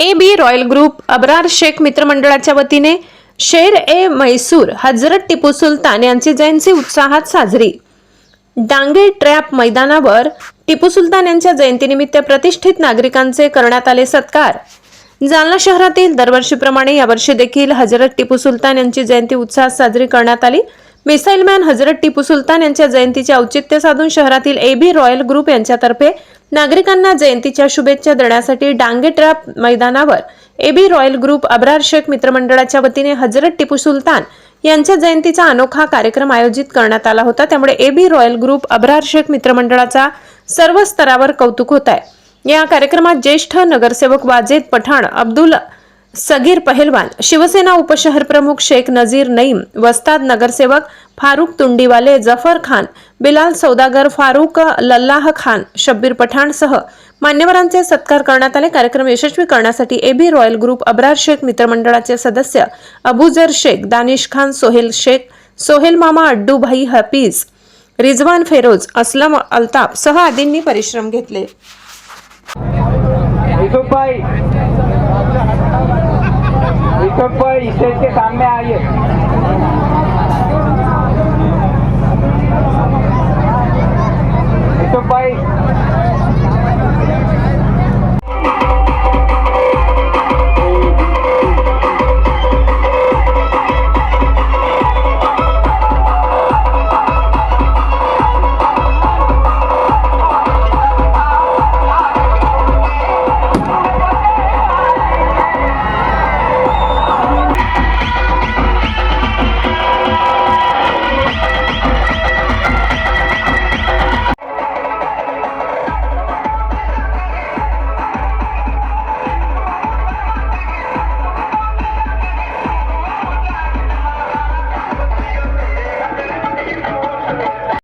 A B royal group Abrar Shaikh मित्रमंडळाच्या वतीने शेर ए मैसूर हजरत टिपू सुलतान यांची जयंती उत्साहात साजरी. डांगे ट्रॅप मैदानावर टिपू सुलतान यांच्या जयंतीनिमित्त प्रतिष्ठित नागरिकांचे करण्यात आले सत्कार. जालना शहरातील दरवर्षीप्रमाणे यावर्षी देखील हजरत टिपू सुलतान यांची जयंती उत्साहात साजरी करण्यात आली. मिसाईल मॅन हजरत टिपू सुलतान यांच्या जयंतीचे औचित्य साधून शहरातील ए बी रॉयल ग्रुप यांच्यातर्फे नागरिकांना जयंतीच्या शुभेच्छा देण्यासाठी डांगे ट्रॅप मैदानावर A B royal group Abrar Shaikh मित्रमंडळाच्या वतीने हजरत टिपू सुलतान यांच्या जयंतीचा अनोखा कार्यक्रम आयोजित करण्यात आला होता. त्यामुळे A B royal group Abrar Shaikh मित्रमंडळाचा सर्व स्तरावर कौतुक होत आहे. या कार्यक्रमात ज्येष्ठ नगरसेवक वाजेद पठाण अब्दुल सगीर पहेलवान शिवसेना उपशहर प्रमुख शेख नजीर नईम वस्ताद नगरसेवक फारुक तुंडीवाले जफर खान बिलाल सौदागर फारुक लल्लाह खान शब्बीर पठाण सह मान्यवरांचे सत्कार करण्यात आले. कार्यक्रम यशस्वी करण्यासाठी AB royal group Abrar Shaikh मित्रमंडळाचे सदस्य अबुजर शेख दानिश खान सोहेल शेख सोहेल मामा अड्डू भाई हफीज रिजवान फेरोज असलम अल्ताफ सह आदींनी परिश्रम घेतले. रुपये इसे इसके सामने आइए